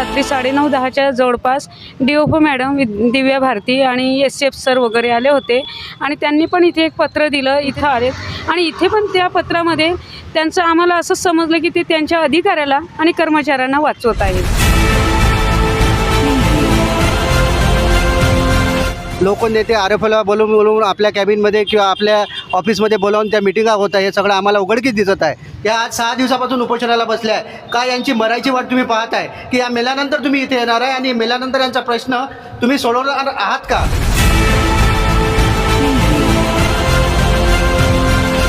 रात्री साडेनऊ दहाच्या जवळपास डी ओ मॅडम वि- दिव्या भारती आणि एस एफ सर वगैरे आले होते. आणि त्यांनी पण इथे एक पत्र दिलं इथं आले. आणि इथे पण त्या पत्रामध्ये त्यांचं आम्हाला असं समजलं की ते त्यांच्या अधिकाऱ्याला आणि कर्मचाऱ्यांना वाचवत आहेत. लोकनेते आर एफ एलला बोलवून बोलवून आपल्या कॅबिनमध्ये किंवा आपल्या ऑफिसमध्ये बोलावून त्या मिटिंगा होत आहे हे सगळं आम्हाला उघडकीच दिसत आहे. या आज सहा दिवसापासून उपोषणाला बसल्या आहे का यांची मरायची वाट तुम्ही पाहत आहे की या मेल्यानंतर तुम्ही इथे येणार आहे आणि मेल्यानंतर यांचा प्रश्न तुम्ही सोडवणार आहात का?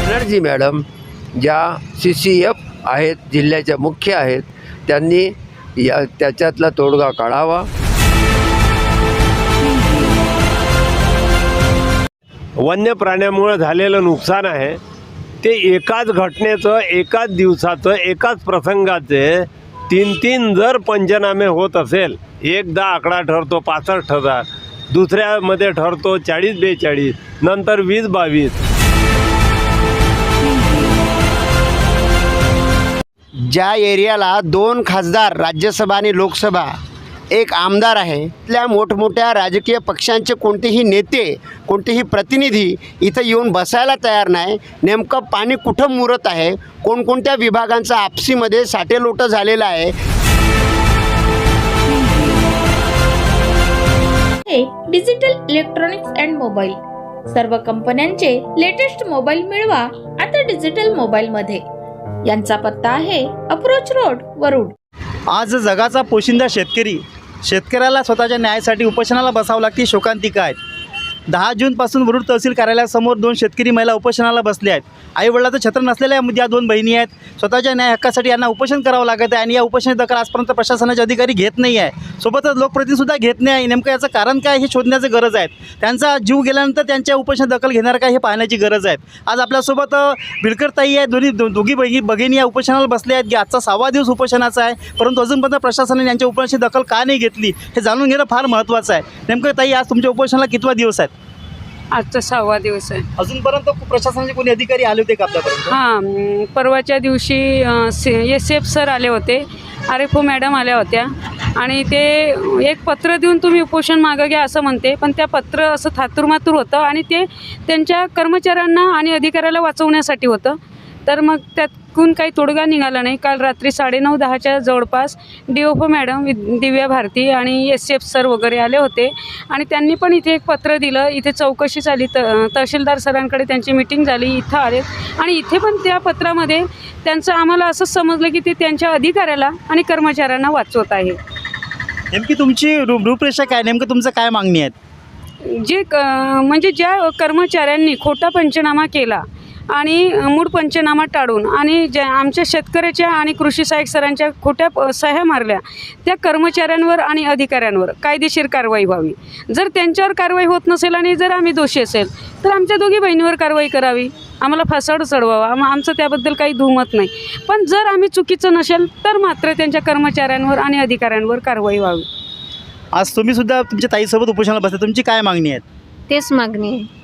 बॅनर्जी मॅडम ज्या सी सी एफ आहेत जिल्ह्याच्या मुख्य आहेत त्यांनी या त्याच्यातला तोडगा काढावा. वन्य प्राण्यामुळं झालेलं नुकसान आहे. ते एकाच घटनेचं एकाच दिवसाचं एकाच प्रसंगाचे तीन तीन जर पंचनामे होत असेल एकदा आकडा ठरतो पासष्ट हजार दुसऱ्यामध्ये ठरतो चाळीस बेचाळीस नंतर वीस बावीस. ज्या एरियाला दोन खासदार राज्यसभा आणि लोकसभा एक आमदार आहे. त्या मोठमोठ्या राजकीय पक्षांचे कोणतेही नेते कोणतेही प्रतिनिधी इथं येऊन बसायला तयार नाही. नेमकं पाणी कुठं मुरत आहे? कोणकोणत्या विभागांचा आपसीमध्ये साटेलोटं झालेलं आहे? हे डिजिटल इलेक्ट्रॉनिक्स अँड मोबाईल. सर्व कंपन्यांचे लेटेस्ट मोबाईल मिळवा आता डिजिटल मोबाईल मध्ये यांचा पत्ता आहे अप्रोच रोड वरुड. आज जगाचा पोशिंदा शेतकरी. शेतकऱ्याला स्वतःच्या न्यायासाठी उपोषणाला बसावं लागते शोकांतिका आहेत. दहा जूनपासून वरुड तहसील कार्यालयासमोर दोन शेतकरी महिला उपोषणाला बसल्या आहेत. आईवडिलाचं छत्र नसलेल्या या दोन बहिणी आहेत. स्वतःच्या न्याय हक्कासाठी यांना उपोषण करावं लागत आहे आणि या उपोषण दखल आजपर्यंत प्रशासनाचे अधिकारी घेत नाही आहे. सोबतच लोकप्रतिनिधीसुद्धा घेत नाही आहे. नेमकं याचं कारण काय हे शोधण्याची गरज आहे. त्यांचा जीव गेल्यानंतर त्यांच्या उपोषण दखल घेणार काय हे पाहण्याची गरज आहे. आज आपल्यासोबत अ, बिडकर ताई आहे. दोन्ही दो दोघी बहिणी भगिनी या उपोषणाला बसल्या आहेत. की आजचा सहावा दिवस उपोषणाचा आहे. परंतु अजूनपर्यंत प्रशासनाने यांच्या उपोषणाची दखल का नाही घेतली हे जाणून घेणं फार महत्त्वाचं आहे. नेमकं ताई आज तुमच्या उपोषणाला कितवा दिवस आहेत? आजचा सहावा दिवस आहे. अजूनपर्यंत प्रशासनाचे कोणी अधिकारी आले होते का आपल्यापर्यंत? हां अं, परवाच्या दिवशी एस एफ सर आले होते. आर एफ ओ मॅडम आल्या होत्या. आणि ते एक पत्र देऊन तुम्ही उपोषण मागं घ्या असं म्हणते पण त्या पत्र असं थातुरमातूर होतं आणि ते त्यांच्या कर्मचाऱ्यांना आणि अधिकाऱ्याला वाचवण्यासाठी होतं. तर मग त्यातून काही तोडगा निघाला नाही. काल रात्री साडेनऊ दहाच्या जवळपास D O madam Divya Bharati आणि एस एफ सर वगैरे आले होते. आणि त्यांनी पण इथे एक पत्र दिलं. इथे चौकशी झाली. त तहसीलदार सरांकडे त्यांची मिटिंग झाली. इथं आले. आणि इथे पण त्या पत्रामध्ये त्यांचं आम्हाला असं समजलं की ते त्यांच्या अधिकाऱ्याला आणि कर्मचाऱ्यांना वाचवत आहे. नेमकी तुमची रू रूपरेषा काय? नेमकं तुमचं काय मागणी आहेत जे क म्हणजे ज्या कर्मचाऱ्यांनी खोटा पंचनामा केला आणि मूळ पंचनामा टाळून आणि ज्या आमच्या शेतकऱ्याच्या आणि कृषी सहाय्यक सरांच्या खोट्या सह्या मारल्या त्या कर्मचाऱ्यांवर आणि अधिकाऱ्यांवर कायदेशीर कारवाई व्हावी. जर त्यांच्यावर कारवाई होत नसेल आणि जर आम्ही दोषी असेल तर आमच्या दोघी बहिणीवर कारवाई करावी. आम्हाला फासाड चढवावा. आम आमचं त्याबद्दल काही दुमत नाही. पण जर आम्ही चुकीचं नसेल तर मात्र त्यांच्या कर्मचाऱ्यांवर आणि अधिकाऱ्यांवर कारवाई व्हावी. आज तुम्ही सुद्धा तुमच्या ताईसोबत उपोषणाला बसले. तुमची काय मागणी आहेत तेच मागणी आहे.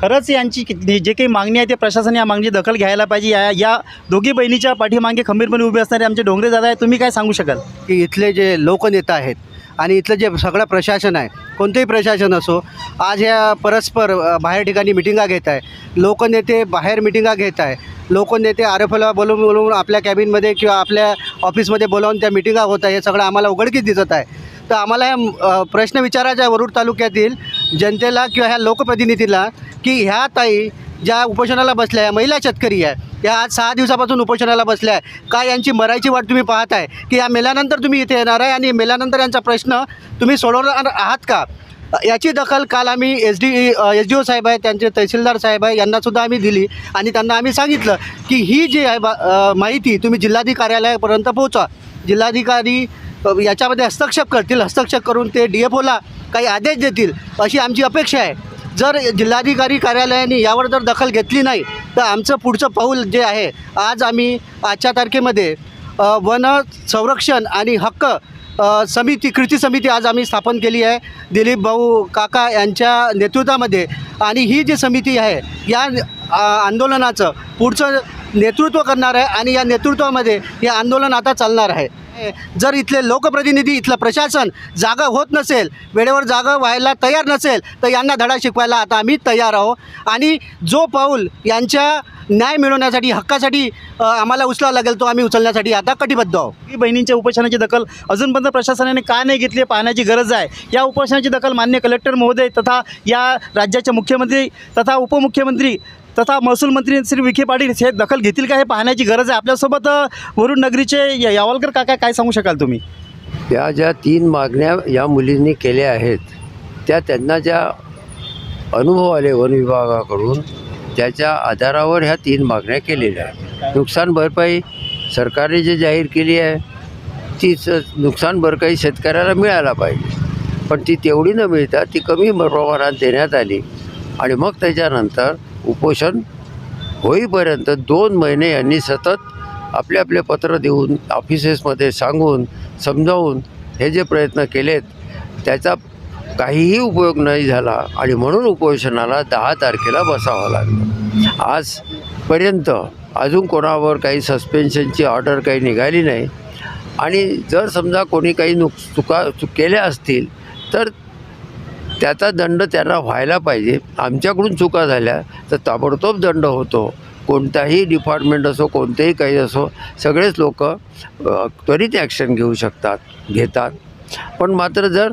खरंच यांची जे काही मागणी आहे ते प्रशासन या मागणीची दखल घ्यायला पाहिजे. या या दोघी बहिणीच्या पाठीमागे खंबीरपणे उभे असणारे आमचे डोंगरे दादा आहे तुम्ही काय सांगू शकाल? की इथले जे लोकनेता आहेत आणि इथलं जे सगळं प्रशासन आहे कोणतंही प्रशासन असो आज ह्या परस्पर बाहेर ठिकाणी मिटिंगा घेत आहे. लोकनेते बाहेर मिटिंगा घेत आहे. लोकनेते आर एफ बोलवून बोलवून आपल्या कॅबिनमध्ये किंवा आपल्या ऑफिसमध्ये बोलावून त्या मिटिंगा होत आहे हे सगळं आम्हाला उघडकीच दिसत आहे. तर आम्हाला प्रश्न विचारायचा आहे वरुड तालुक्यातील. जनतेला किंवा ह्या लोकप्रतिनिधीला की ह्या ताई ज्या उपोषणाला बसल्या आहे महिला शेतकरी आहे या आज सहा दिवसापासून उपोषणाला बसल्या आहे काय यांची मरायची वाट तुम्ही पाहत आहे की या मेल्यानंतर तुम्ही इथे येणार आहे आणि मेल्यानंतर यांचा प्रश्न तुम्ही सोडवणार आहात का? याची दखल काल आम्ही S D S D O साहेब आहे त्यांचे तहसीलदार साहेब आहे यांनासुद्धा आम्ही दिली आणि त्यांना आम्ही सांगितलं की ही जी आहे बा माहिती तुम्ही जिल्हाधिक कार्यालयापर्यंत पोहोचा. जिल्हाधिकारी याच्यामध्ये हस्तक्षेप करतील. हस्तक्षेप करून ते डी एफ ओला काही आदेश देतील अशी आमची अपेक्षा आहे. जर जिल्हाधिकारी कार्यालयाने यावर जर दखल घेतली नाही तर आमचं पुढचं पाऊल जे आहे आज आम्ही आजच्या तारखेमध्ये वन संरक्षण आणि हक्क समिती कृती समिती आज आम्ही स्थापन केली आहे. दिलीप भाऊ काका यांच्या नेतृत्वामध्ये आणि ही जी समिती आहे या आंदोलनाचं पुढचं नेतृत्व करणार आहे आणि या नेतृत्वामध्ये हे आंदोलन आता चालणार आहे. जर इथले लोकप्रतिनिधी इथलं प्रशासन जागा होत नसेल वेळेवर जागा व्हायला तयार नसेल तर यांना धडा शिकवायला आता आम्ही तयार आहोत. आणि जो पाऊल यांच्या न्याय मिळवण्यासाठी हक्कासाठी आम्हाला उचलावा लागेल तो आम्ही उचलण्यासाठी आता कटिबद्ध आहोत. की बहिणींच्या उपोषणाची दखल अजूनपर्यंत प्रशासनाने का नाही घेतली पाहण्याची गरज आहे. या उपोषणाची दखल मान्य कलेक्टर महोदय तथा या राज्याचे मुख्यमंत्री तथा उपमुख्यमंत्री तथा महसूल मंत्री श्री विखे पाटील हे दखल घेतील का हे पाहण्याची गरज आहे. आपल्यासोबत वरुण नगरीचे या- यावलकर काका काय सांगू शकाल तुम्ही? या ज्या तीन मागण्या या मुलींनी केल्या आहेत त्या त्यांना ज्या अनुभव आले वन विभागाकडून त्याच्या आधारावर ह्या तीन मागण्या केलेल्या आहेत. नुकसान भरपाई सरकारने जे जाहीर केली आहे तीच नुकसान भरपाई शेतकऱ्याला मिळायला पाहिजे. पण ती तेवढी न मिळता ती कमी प्रमाणात देण्यात आली आणि मग त्याच्यानंतर उपोषण होईपर्यंत दोन महिने यांनी सतत आपले आपले पत्र देऊन ऑफिसेसमध्ये सांगून समजावून हे जे प्रयत्न केलेत त्याचा काहीही उपयोग नाही झाला आणि म्हणून उपोषणाला दहा तारखेला बसावं लागलं. आजपर्यंत अजून कोणावर काही सस्पेन्शनची ऑर्डर काही निघाली नाही. आणि जर समजा कोणी काही नुक चुका चुक केल्या असतील तर त्याचा दंड त्यांना व्हायला पाहिजे. आमच्याकडून चुका झाल्या तर ताबडतोब दंड होतो. कोणताही डिपार्टमेंट असो कोणतेही काही असो सगळेच लोक त्वरित ॲक्शन घेऊ शकतात घेतात. पण मात्र जर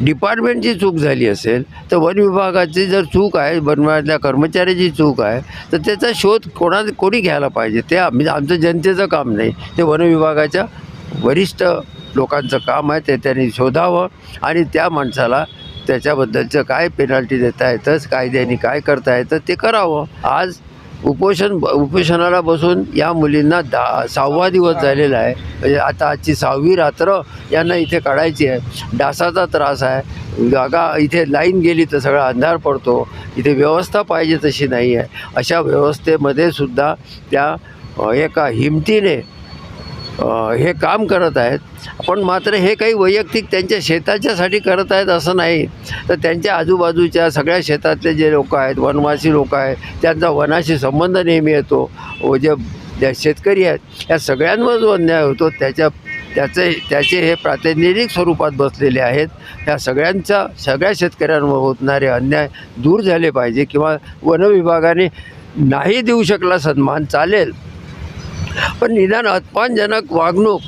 डिपार्टमेंटची चूक झाली असेल तर वन विभागाची जर चूक आहे वन विभागातल्या कर्मचाऱ्याची चूक आहे तर त्याचा शोध कोणा कोणी घ्यायला पाहिजे? ते आम्ही आमचं जनतेचं काम नाही. ते वन विभागाच्या वरिष्ठ लोकांचं काम आहे ते त्यांनी शोधावं आणि त्या माणसाला त्याच्याबद्दलचं काय पेनल्टी देता येतंच कायद्याने काय करता येतं ते करावं. आज उपोषण उपोषणाला बसून या मुलींना दहा सहावा दिवस झालेला आहे. म्हणजे आता आजची सहावी रात्र यांना इथे काढायची आहे. डासाचा त्रास आहे. जागा इथे लाईन गेली तर सगळा अंधार पडतो. इथे व्यवस्था पाहिजे तशी नाही आहे अशा व्यवस्थेमध्ये सुद्धा त्या एका हिमतीने हे काम करत आहेत. पण मात्र हे काही वैयक्तिक त्यांच्या शेताच्यासाठी करत आहेत असं नाही. तर त्यांच्या आजूबाजूच्या सगळ्या शेतातले जे लोक आहेत वनवासी लोक आहेत त्यांचा वनाशी संबंध नेहमी येतो. व जे ज्या शेतकरी आहेत या सगळ्यांवर जो अन्याय होतो त्याच्या त्याचे त्याचे हे प्रातिनिधिक स्वरूपात बसलेले आहेत. या सगळ्यांचा सगळ्या शेतकऱ्यांवर होणारे अन्याय दूर झाले पाहिजे किंवा वनविभागाने नाही देऊ शकला सन्मान चालेल. पण निदान अपमानजनक वागणूक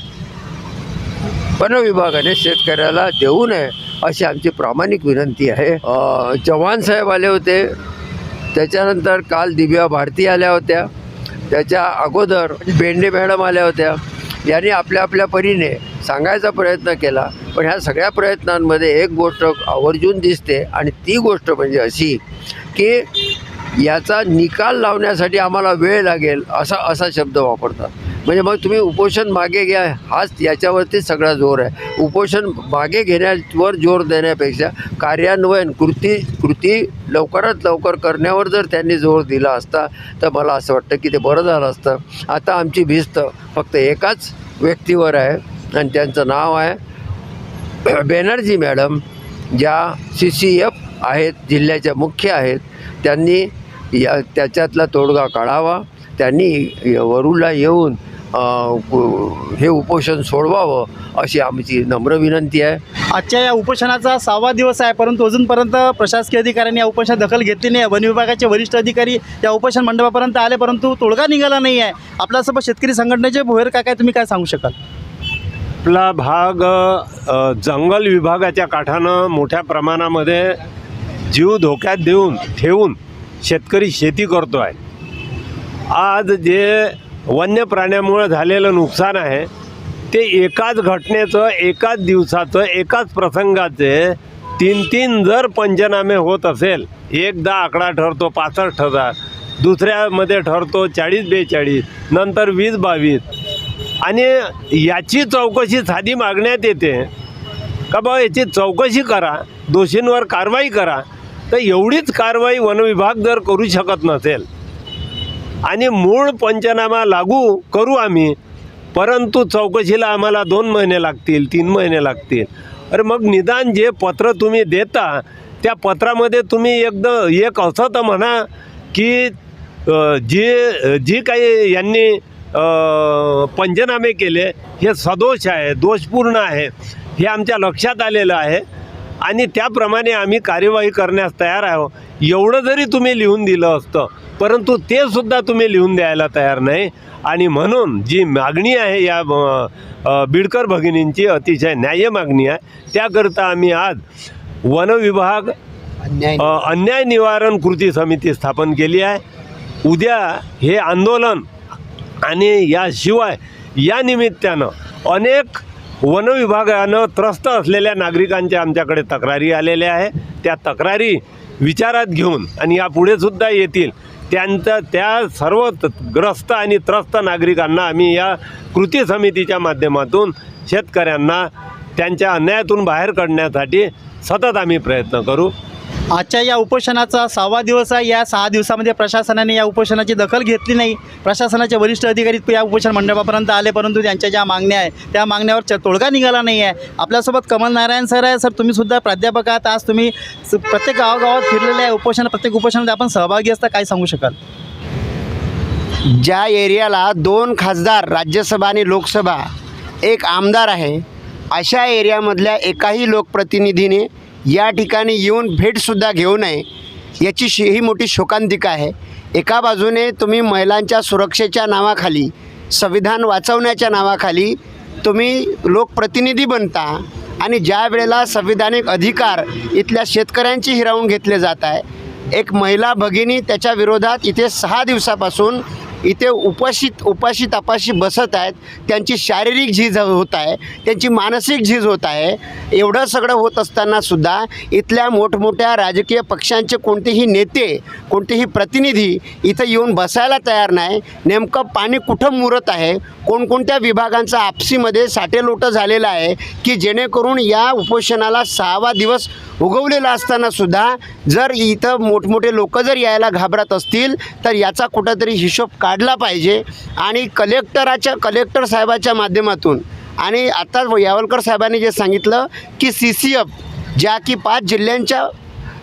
वन विभागाने शेतकऱ्याला देऊ नये अशी आमची प्रामाणिक विनंती आहे. चव्हाण साहेब आले होते. त्याच्यानंतर काल दिव्या भारती आल्या होत्या. त्याच्या अगोदर बेंडे मॅडम आल्या होत्या. यांनी आपल्या आपल्या परीने सांगायचा प्रयत्न केला. पण ह्या सगळ्या प्रयत्नांमध्ये एक गोष्ट आवर्जून दिसते आणि ती गोष्ट म्हणजे अशी की याचा निकाल लावण्यासाठी आम्हाला वेळ लागेल असा असा शब्द वापरतात. म्हणजे मग तुम्ही उपोषण मागे घ्या हाच याच्यावरती सगळा जोर आहे. उपोषण मागे घेण्यावर जोर देण्यापेक्षा कार्यान्वयन कृती कृती लवकरात लवकर करण्यावर जर त्यांनी जोर दिला असता तर मला असं वाटतं की ते बरं झालं असतं. आता आमची भिस्त फक्त एकाच व्यक्तीवर आहे आणि त्यांचं नाव आहे बॅनर्जी मॅडम ज्या सी सी एफ आहेत जिल्ह्याच्या मुख्य आहेत. त्यांनी या त्याच्यातला तोडगा काढावा. त्यांनी वरुडला येऊन हे उपोषण सोडवावं अशी आमची नम्र विनंती आहे. आजच्या या उपोषणाचा सहावा दिवस आहे परंतु अजूनपर्यंत प्रशासकीय अधिकाऱ्यांनी या उपोषणात दखल घेतली नाही. वन विभागाचे वरिष्ठ अधिकारी या उपोषण मंडपापर्यंत आले परंतु तोडगा निघाला नाही आहे. आपल्यासोबत शेतकरी संघटनेचे भोयर काका तुम्ही काय सांगू शकाल? आपला भाग जंगल विभागाच्या काठानं मोठ्या प्रमाणामध्ये जीव धोक्यात देऊन ठेवून शेतकरी शेती करतो आहे आज जे वन्य प्राण्यामुळं झालेलं नुकसान आहे ते एकाच घटनेचं एकाच दिवसाचं एकाच प्रसंगाचे तीन तीन जर पंचनामे होत असेल एकदा आकडा ठरतो पासष्ट हजार दुसऱ्यामध्ये ठरतो चाळीस बेचाळीस नंतर वीस बावीस. आणि याची चौकशी साधी मागण्यात येते. का बाबा याची चौकशी करा दोषींवर कारवाई करा तर एवढीच कारवाई वनविभाग जर करू शकत नसेल आणि मूळ पंचनामा लागू करू आम्ही परंतु चौकशीला आम्हाला दोन महिने लागतील तीन महिने लागतील. अरे मग निदान जे पत्र तुम्ही देता त्या पत्रामध्ये तुम्ही एकदम एक असं तर म्हणा की जे जी काही यांनी पंचनामे केले हे सदोष आहे दोषपूर्ण आहे हे आमच्या लक्षात आलेलं आहे. आणि त्याप्रमाणे आम्ही कार्यवाही करण्यास तयार आहो एवढं जरी तुम्ही लिहून दिलं असतं परंतु ते सुद्धा तुम्ही लिहून द्यायला तयार नाही. आणि म्हणून जी मागणी आहे या बिडकर भगिनींची अतिशय न्याय्य मागणी आहे. त्याकरता आम्ही आज वनविभाग अन्याय निवारण कृती समिती स्थापन केली आहे. उद्या हे आंदोलन आणि याशिवाय या निमित्तानं अनेक वनविभागानं त्रस्त असलेल्या नागरिकांच्या आमच्याकडे तक्रारी आलेल्या आहे. त्या तक्रारी विचारात घेऊन आणि यापुढे सुद्धा येतील. त्यांचं त्या सर्व त- ग्रस्त आणि त्रस्त नागरिकांना आम्ही या कृती समितीच्या माध्यमातून शेतकऱ्यांना त्यांच्या अन्यायातून बाहेर काढण्यासाठी सतत आम्ही प्रयत्न करू. आजच्या या उपोषणाचा सहावा दिवस आहे. या सहा दिवसामध्ये प्रशासनाने या उपोषणाची दखल घेतली नाही. प्रशासनाचे वरिष्ठ अधिकारी या उपोषण मंडपापर्यंत आले परंतु त्यांच्या ज्या मागण्या आहे त्या मागण्यावर च तोडगा निघाला नाही आहे. आपल्यासोबत कमल नारायण सर आहे. सर तुम्हीसुद्धा प्राध्यापक आहात. आज तुम्ही प्रत्येक गावागावात फिरलेले आहे. उपोषण प्रत्येक उपोषणामध्ये आपण सहभागी असता काय सांगू शकाल? ज्या एरियाला दोन खासदार राज्यसभा आणि लोकसभा एक आमदार आहे अशा एरियामधल्या एकाही लोकप्रतिनिधीने या ठिकाणी येऊन भेटसुद्धा घेऊ नये. याची शी ही मोठी शोकांतिका आहे. एका बाजूने तुम्ही महिलांच्या सुरक्षेच्या नावाखाली संविधान वाचवण्याच्या नावाखाली तुम्ही लोकप्रतिनिधी बनता आणि ज्या वेळेला संविधानिक अधिकार इथल्या शेतकऱ्यांची हिरावून घेतले जात आहे एक महिला भगिनी त्याच्या विरोधात इथे सहा दिवसापासून इथे उपाशीत उपाशी तपाशी बसत आहेत. त्यांची शारीरिक झीज होत आहे. त्यांची मानसिक झीज होत आहे. एवढं सगळं होत असतानासुद्धा इथल्या मोठमोठ्या राजकीय पक्षांचे कोणतेही नेते कोणतेही प्रतिनिधी इथं येऊन बसायला तयार नाही. नेमकं पाणी कुठं मुरत आहे? कोणकोणत्या विभागांचा आपसीमध्ये साटेलोटं झालेलं आहे की जेणेकरून या उपोषणाला सहावा दिवस उगवलेला असतानासुद्धा जर इथं मोठमोठे लोक जर यायला घाबरत असतील तर याचा कुठंतरी हिशोब काढला पाहिजे. आणि कलेक्टराच्या कलेक्टर साहेबाच्या माध्यमातून आणि आता यावलकर साहेबांनी जे सांगितलं की सी सी एफ ज्या की पाच जिल्ह्यांच्या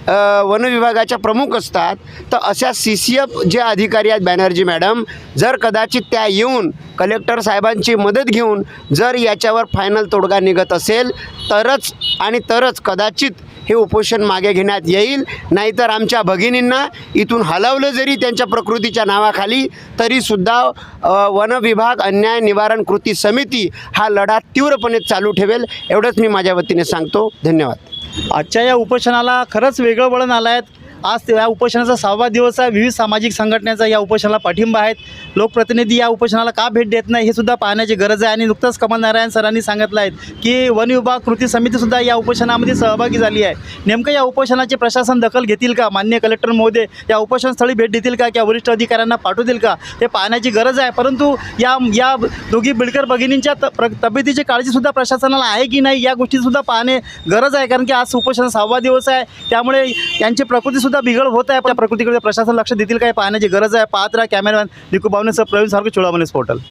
वनविभागाच्या प्रमुख असतात तर अशा सी सी एफ जे अधिकारी आहेत बॅनर्जी मॅडम जर कदाचित त्या येऊन कलेक्टर साहेबांची मदत घेऊन जर याच्यावर फायनल तोडगा निघत असेल तरच आणि तरच कदाचित हे उपोषण मागे घेण्यात येईल. नाहीतर आमच्या भगिनींना इथून हलवलं जरी त्यांच्या प्रकृतीच्या नावाखाली तरीसुद्धा वनविभाग वन विभाग अन्याय निवारण कृती समिती हा लढा तीव्रपणे चालू ठेवेल. एवढंच मी माझ्या वतीने सांगतो. धन्यवाद. आजच्या या उपोषणाला खरंच वेगळं वळण आलं आहे आज या उपोषणाचा सहावा दिवस आहे. विविध सामाजिक संघटनेचा या उपोषणाला पाठिंबा आहेत. लोकप्रतिनिधी या उपोषणाला का भेट देत नाही हे सुद्धा पाहण्याची गरज आहे आणि नुकतंच कमल नारायण सरांनी सांगितलं आहे की वन विभाग कृती समितीसुद्धा या उपोषणामध्ये सहभागी झाली आहे. नेमकं या उपोषणाची प्रशासन दखल घेतील का? मान्य कलेक्टर महोदय या उपोषणस्थळी भेट देतील का? किंवा वरिष्ठ अधिकाऱ्यांना पाठवतील का? हे पाहण्याची गरज आहे. परंतु या या दोघी बिडकर भगिनींच्या त प्र तब्येतीची काळजीसुद्धा प्रशासनाला आहे की नाही या गोष्टीसुद्धा पाहणे गरज आहे. कारण की आज उपोषण सहावा दिवस आहे. त्यामुळे यांची प्रकृतीसुद्धा बिघड होत आहे. त्या प्रकृतीकडे प्रशासन लक्ष देतील काय पाहण्याची गरज आहे. पाहत राहा कॅमेरामॅन निकू बावनेसह प्रवीण सारखं चोळामनेस पोर्टल